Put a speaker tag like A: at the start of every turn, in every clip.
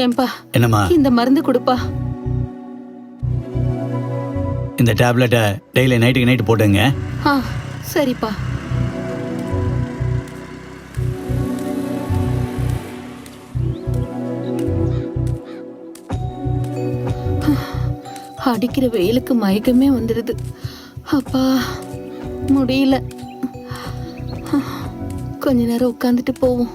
A: ஏன்பா?
B: என்னம்மா?
A: இந்த மருந்து கொடுப்பா.
B: இந்த டேப்லெட்டை டெய்லி நைட்டுக்கு நைட்டு போட்டுங்க.
A: ஆ சரிப்பா. அடிக்கிற வெயிலுக்கு மயக்கமே வந்துடுது அப்பா முடியல. கொஞ்ச நேரம் உட்காந்துட்டு போவோம்.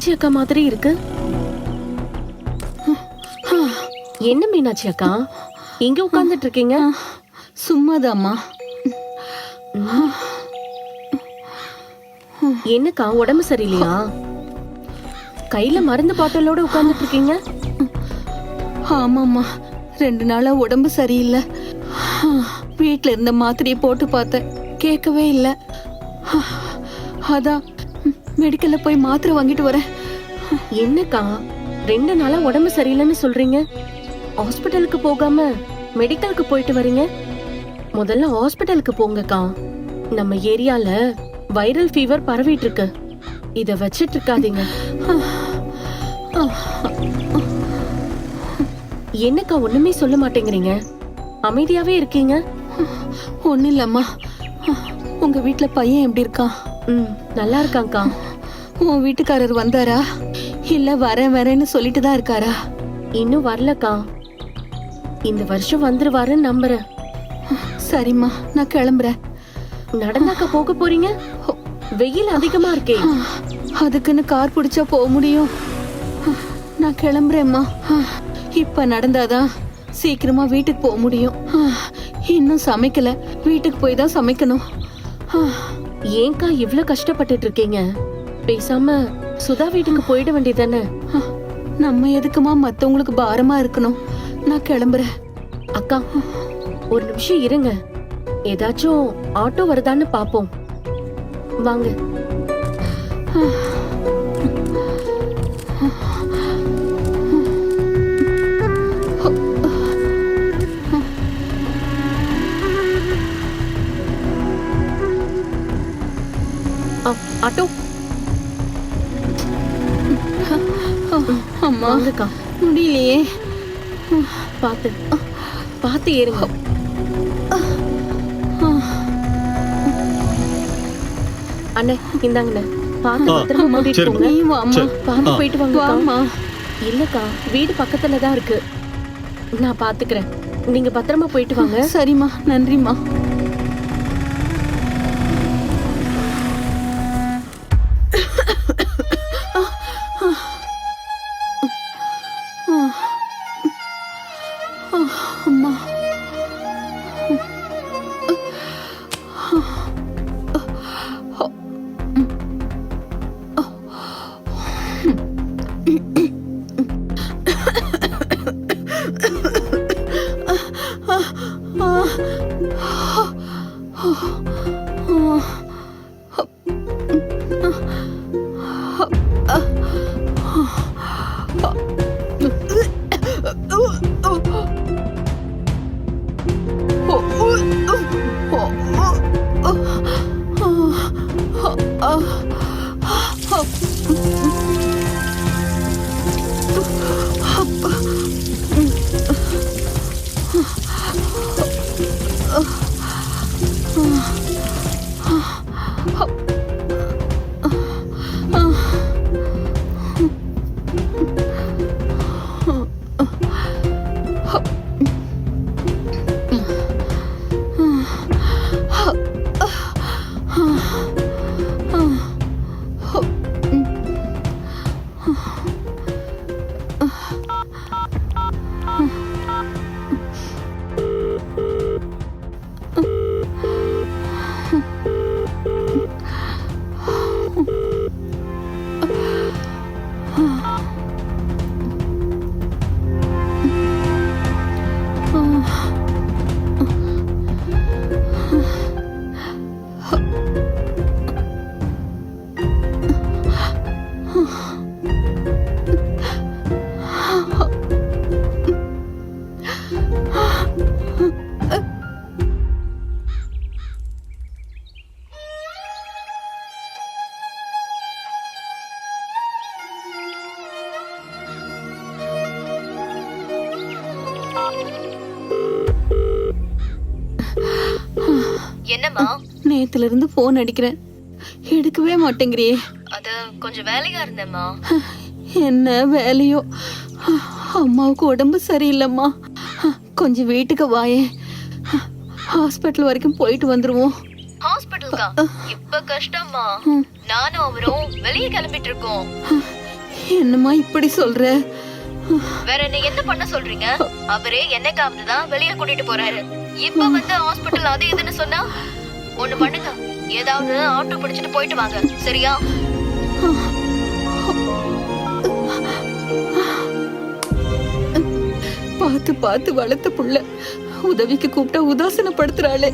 C: மீனாட்சி அக்கா மாதிரி இருக்கு? என்ன மீனாட்சி அக்கா? இங்க உட்கார்ந்துட்டு இருக்கீங்க?
A: சும்மாதாம்மா.
C: என்னக்கா உடம்பு சரியில்லையா? கையில மருந்து பாட்டிலோட உட்கார்ந்துட்டு இருக்கீங்க?
A: ஆமாம்மா. ரெண்டு நாளா உடம்பு சரியில்லை. வீட்ல இருந்த மாத்திரையை போட்டு பார்த்தேன். கேட்கவே இல்லை. அதான் மெடிக்கல்ல போய் மாத்திரை வாங்கிட்டு வரேன்.
C: என்னக்கா? ரெண்டு நாளா உடம்பு சரியில்லைன்னு சொல்றீங்க? ஹாஸ்பிட்டலுக்கு போகாம மெடிக்கலுக்கு போயிட்டு வரீங்க? முதல்ல ஹாஸ்பிட்டலுக்கு போங்கக்கா. நம்ம ஏரியால வைரல் ஃபீவர் பரவிட்டு இருக்கு இத வச்சிட்டு இருக்காதீங்க. என்னக்கா ஒண்ணுமே சொல்ல மாட்டேங்கிறீங்க? அமைதியாவே இருக்கீங்க?
A: ஒன்றும் இல்லைம்மா உங்க வீட்ல பையன் எப்படி இருக்கான்?
C: ம் நல்லா இருக்காங்க்கா
A: உன் வீட்டுக்காரர் வந்தாரா? இல்ல வரேன் வரேன்னு சொல்லிட்டு தான் இருக்காரா?
C: இன்னும் வரலக்கா. இந்த வருஷம் வந்துருவாருன்னு நம்புறேன்.
A: சரிம்மா நான் கிளம்புறேன்.
C: நடந்தாக்கா போக போறீங்க? வெயில் அதிகமா இருக்கே.
A: அதுக்குன்னு கார் பிடிச்சா போக முடியும். நான் கிளம்புறேம்மா. இப்ப நடந்தாதான் சீக்கிரமா வீட்டுக்கு போக முடியும். இன்னும் சமைக்கல. வீட்டுக்கு போய் தான் சமைக்கணும்.
C: ஏன்க்கா இவ்ளோ கஷ்டப்பட்டுட்டு இருக்கீங்க? பேசாம சுதா வீட்டுக்கு போயிட வேண்டியதானே
A: நம்ம எதுக்குமா மத்தவங்களுக்கு பாரமா இருக்கணும்? நான் கிளம்புறேன்.
C: அக்கா ஒரு நிமிஷம் இருங்க. ஏதாச்சும் ஆட்டோ வருதான்னு பாப்போம். வாங்க. பாத்து பாத்து ஏறுங்க. அண்ணே இந்தாங்கண்ணே. பாத்து
B: ஆ,
C: பத்திரமா
B: சரிம்மா.
C: போங்க.
A: நீ வாம்மா
C: பாத்து போயிட்டு வாங்கக்கா
A: வாம்மா.
C: இல்லக்கா வீடு பக்கத்துல தான் இருக்கு. நான் பாத்துக்கிறேன். நீங்க பத்திரமா போயிட்டு வாங்க.
A: சரிம்மா நன்றிம்மா. Oh. நேத்துல இருந்து போன் அடிக்கிறேன். எடுக்கவே மாட்டேங்கிறியே.
C: அது கொஞ்சம் வேலையா இருந்தேம்மா.
A: என்ன வேலையோ? அம்மாவுக்கு உடம்பு சரியில்லைம்மா. கொஞ்சம் வீட்டுக்கு வாயே. ஹாஸ்பிட்டல் வரைக்கும் போயிட்டு வந்துருவோம்.
C: ஹாஸ்பிட்டலுக்கா? இப்ப கஷ்டம்மா. நானும் அவரும் வெளியே கிளம்பிட்டு இருக்கோம்
A: என்னம்மா இப்படி சொல்ற?
C: வேற என்ன என்ன பண்ண சொல்றீங்க? அவரே என்னைக்காவது தான் வெளியே கூட்டிட்டு போறாரு. இப்ப வந்து ஹாஸ்பிட்டல் அது இதுன்னு சொன்னா? ஒண்ணு பண்ணுங்க. ஏதாவது ஆட்டோ பிடிச்சிட்டு போயிட்டு வாங்க. சரியா?
A: பார்த்து பார்த்து வளர்த்த புள்ள உதவிக்கு கூப்பிட்டா உதாசனப்படுத்துறாளே.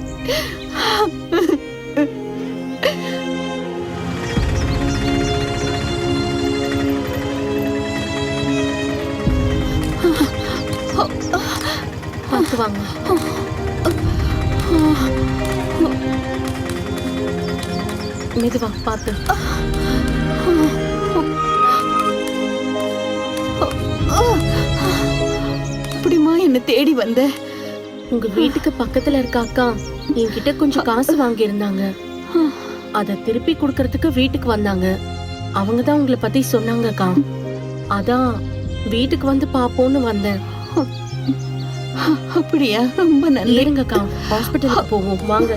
C: பார்த்து வாங்க. மெதுவா பார்த்து.
A: இப்படிமா என்ன தேடி வந்த.
C: உங்க வீட்டுக்கு பக்கத்துல இருக்க அக்கா என்கிட்ட கொஞ்சம் காசு வாங்கி இருந்தாங்க அத திருப்பி கொடுக்கறதுக்கு வீட்டுக்கு வந்தாங்க. அவங்க தான் உங்களை பத்தி சொன்னாங்கக்கா அதான் வீட்டுக்கு வந்து பாப்போம்னு வந்தேன்.
A: அப்படியா? ரொம்ப நல்ல
C: இருங்கக்கா ஹாஸ்பிட்டலுக்கு போவோம். வாங்க.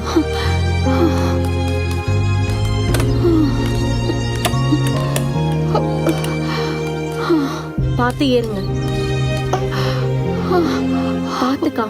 C: பார்த்து ஏறுங்க பார்த்துக்கா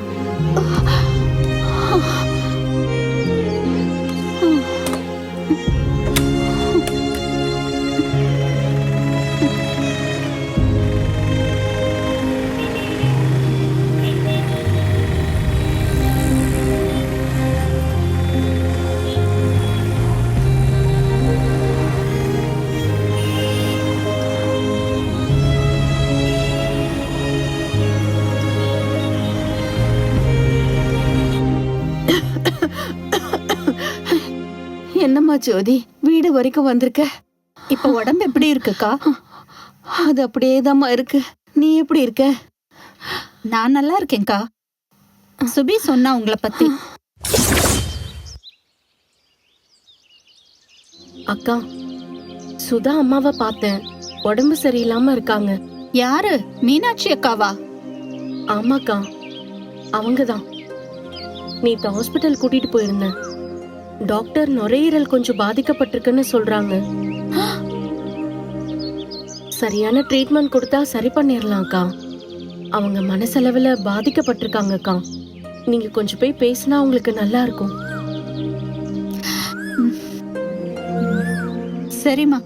A: என்னம்மா ஜோதி? வீடு வரைக்கும் வந்திருக்க?
D: இப்ப உடம்பு எப்படி இருக்குக்கா?
A: அது அப்படியேதாம்மா இருக்கு. நீ எப்படி இருக்க?
D: நான் நல்லா இருக்கேன்க்கா. சுபி சொன்னா உங்களை பத்தி.
C: அக்கா சுதா அம்மாவை பார்த்தேன். உடம்பு சரியில்லாம இருக்காங்க.
D: யாரு? மீனாட்சி அக்காவா?
C: ஆமாக்கா அவங்கதான். நேத்து ஹாஸ்பிட்டல் கூட்டிட்டு போயிருந்தேன். டாக்டர் நுரையீரல் கொஞ்சம் பாதிக்கப்பட்டிருக்குன்னு சொல்றாங்க. சரியான ட்ரீட்மெண்ட் கொடுத்தா சரி பண்ணிடலாம்க்கா அவங்க மனசளவில் பாதிக்கப்பட்டிருக்காங்கக்கா. நீங்க கொஞ்சம் போய் பேசினா அவங்களுக்கு நல்லா இருக்கும்.
D: சரிம்மா.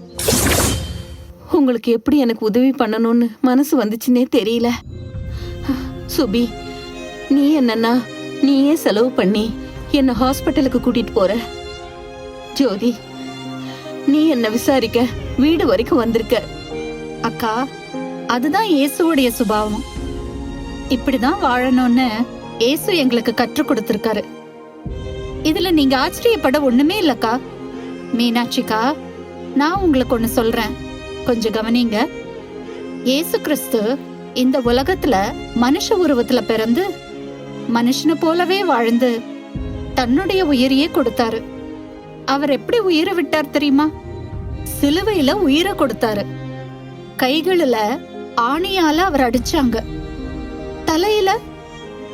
A: உங்களுக்கு எப்படி எனக்கு உதவி பண்ணணும்னு மனசு வந்துச்சுன்னே தெரியல. சுபி நீ என்னன்னா நீயே செலவு பண்ணி என்ன ஹாஸ்பிட்டலுக்கு கூட்டிட்டு போற. ஜோதி நீ என்ன விசாரிக்க வீடு வரைக்கும் வந்திருக்க.
D: அக்கா அதுதான் இயேசுவுடைய சுபாவம். இப்படிதான் வாழணும்னு இயேசு எங்களுக்கு கற்றுக் கொடுத்திருக்காரு. இதுல நீங்க ஆச்சரியப்பட ஒண்ணுமே இல்லக்கா. மீனாட்சிக்கா நான் உங்களுக்கு ஒண்ணு சொல்றேன். கொஞ்சம் கவனிங்க. இயேசு கிறிஸ்து இந்த உலகத்துல மனுஷ உருவத்துல பிறந்து மனுஷனை போலவே வாழ்ந்து தன்னுடைய உயிரையே கொடுத்தாரு. அவர் எப்படி உயிரை விட்டார் தெரியுமா? சிலுவையில உயிரை கொடுத்தாரு. கைகளில ஆணியால அவர் அடிச்சாங்க. தலையில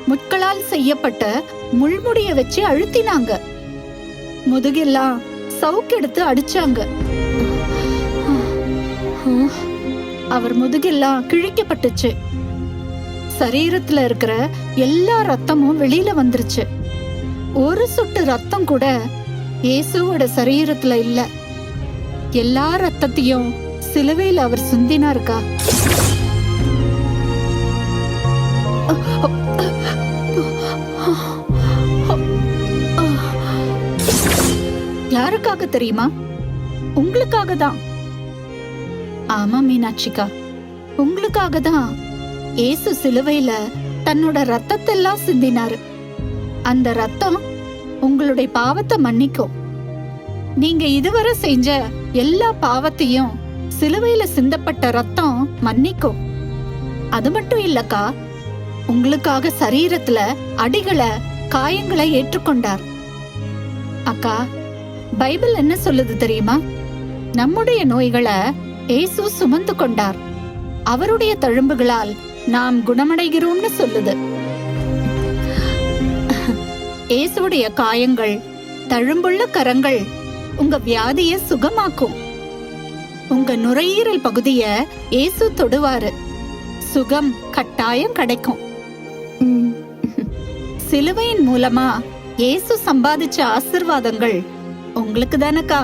D: முட்களால் செய்யப்பட்ட முள்முடிய வச்சு அழுத்தினாங்க. முதுகெல்லாம் சவுக்கெடுத்து அடிச்சாங்க. அவர் முதுகெல்லாம் கிழிக்கப்பட்டுச்சு. சரீரத்துல இருக்கிற எல்லா ரத்தமும் வெளியில வந்துருச்சு. ஒரு சொட்டு ரத்தம் கூட இயேசுவோட சரீரத்துல இல்ல. எல்லா ரத்தத்தையும் சிலுவையில் அவர் சிந்தினாருக்கா யாருக்காக தெரியுமா? உங்களுக்காக தான். ஆமா மீனாட்சிக்கா. உங்களுக்காக தான் ஏசு சிலுவையில தன்னோட ரத்தத்தெல்லாம் சிந்தினாரு. அந்த ரத்தம் உங்களுடைய பாவத்தை மன்னிக்கும். நீங்க இதுவரை செஞ்ச எல்லா பாவத்தையும் சிலுவையில சிந்தப்பட்ட ரத்தம் மன்னிக்கும். அது மட்டும் இல்லக்கா உங்களுக்காக சரீரத்துல அடிகளை காயங்களை ஏற்றுக்கொண்டார். அக்கா பைபிள் என்ன சொல்லுது தெரியுமா? நம்முடைய நோய்களை இயேசு சுமந்து கொண்டார். அவருடைய தழும்புகளால் நாம் குணமடைகிறோம்னு சொல்லுது. இயேசுடைய காயங்கள் தழும்புள்ள கரங்கள் உங்க வியாதிய சுகமாக்கும். உங்க நுரையீரல் பகுதிய இயேசு தொடுவாரு. சுகம் கட்டாயம் கிடைக்கும். சிலுவையின் மூலமா இயேசு சம்பாதிச்ச ஆசிர்வாதங்கள் உங்களுக்கு தானக்கா?